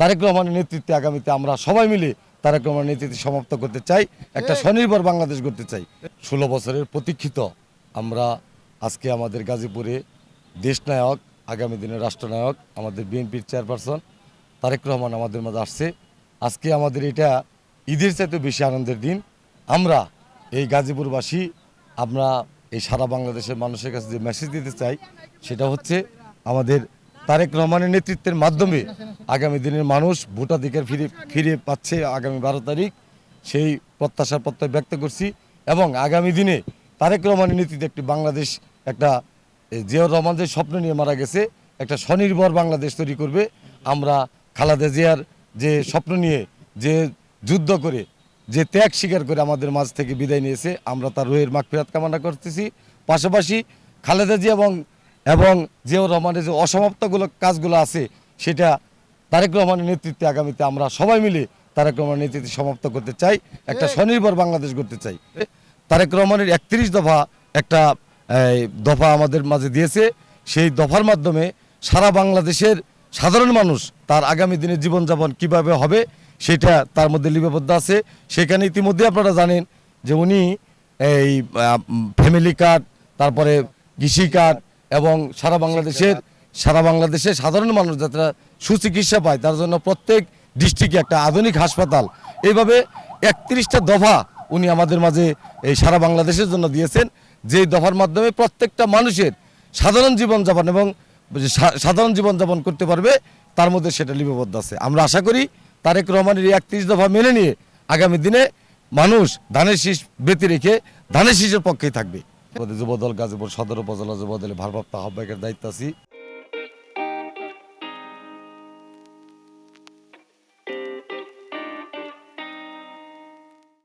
তারেক রহমানের নেতৃত্বে আগামীতে আমরা সবাই মিলে তারেক রহমানের নেতৃত্বে সমাপ্ত করতে চাই একটা স্বনির্ভর বাংলাদেশ গড়তে চাই। ষোলো বছরের প্রতীক্ষিত আমরা আজকে আমাদের গাজীপুরে দেশনায়ক আগামী দিনের রাষ্ট্রনায়ক আমাদের বিএনপির চেয়ারপারসন তারেক রহমান আমাদের মাঝে আসছে। আজকে আমাদের এটা ঈদের চাইতে বেশি আনন্দের দিন। আমরা এই গাজীপুরবাসী আমরা এই সারা বাংলাদেশের মানুষের কাছে যে মেসেজ দিতে চাই সেটা হচ্ছে আমাদের তারেক রহমানের নেতৃত্বের মাধ্যমে আগামী দিনের মানুষ ভোটাধিকার ফিরে ফিরে পাচ্ছে আগামী বারো তারিখ। সেই প্রত্যাশা প্রত্যয় ব্যক্ত করছি এবং আগামী দিনে তারেক রহমানের নেতৃত্বে একটি বাংলাদেশ, একটা জিয়াউর রহমান যে স্বপ্ন নিয়ে মারা গেছে, একটা স্বনির্ভর বাংলাদেশ তৈরি করবে। আমরা খালাদা জিয়ার যে স্বপ্ন নিয়ে যে যুদ্ধ করে, যে ত্যাগ স্বীকার করে আমাদের মাঝ থেকে বিদায় নিয়েছে, আমরা তার রুহের মাগফিরাত কামনা করতেছি। পাশাপাশি খালেদা জিয়া এবং এবং জিয়াউর রহমানের যে অসমাপ্তগুলো কাজগুলো আছে সেটা তারেক রহমানের নেতৃত্বে আগামীতে আমরা সবাই মিলে তারেক রহমানের নেতৃত্বে সমাপ্ত করতে চাই একটা স্বনির্ভর বাংলাদেশ করতে চাই। তারেক রহমানের একত্রিশ দফা একটা দফা আমাদের মাঝে দিয়েছে। সেই দফার মাধ্যমে সারা বাংলাদেশের সাধারণ মানুষ তার আগামী দিনের জীবনযাপন কীভাবে হবে সেটা তার মধ্যে লিপিবদ্ধ আছে। সেখানে ইতিমধ্যে আপনারা জানেন যে উনি এই ফ্যামিলি কার্ড তারপরে কৃষি কার্ড এবং সারা বাংলাদেশের সারা বাংলাদেশের সাধারণ মানুষ যাতে সুচিকিৎসা পায়, তার জন্য প্রত্যেক ডিস্ট্রিক্টে একটা আধুনিক হাসপাতাল। এইভাবে একত্রিশটা দফা উনি আমাদের মাঝে এই সারা বাংলাদেশের জন্য দিয়েছেন যে দফার মাধ্যমে প্রত্যেকটা মানুষের সাধারণ জীবনযাপন এবং সাধারণ জীবনযাপন করতে পারবে, তার মধ্যে সেটা লিপিবদ্ধ আছে। আমরা আশা করি তারেক রহমানের এই একত্রিশ দফা মেনে নিয়ে আগামী দিনে মানুষ ধানের শীষ বেঁধে রেখে ধানের শীষের পক্ষেই থাকবে। যুবদল গাজীপুর সদর উপজেলা যুবদলের ভারপ্রাপ্ত আহ্বায়কের দায়িত্ব আছি।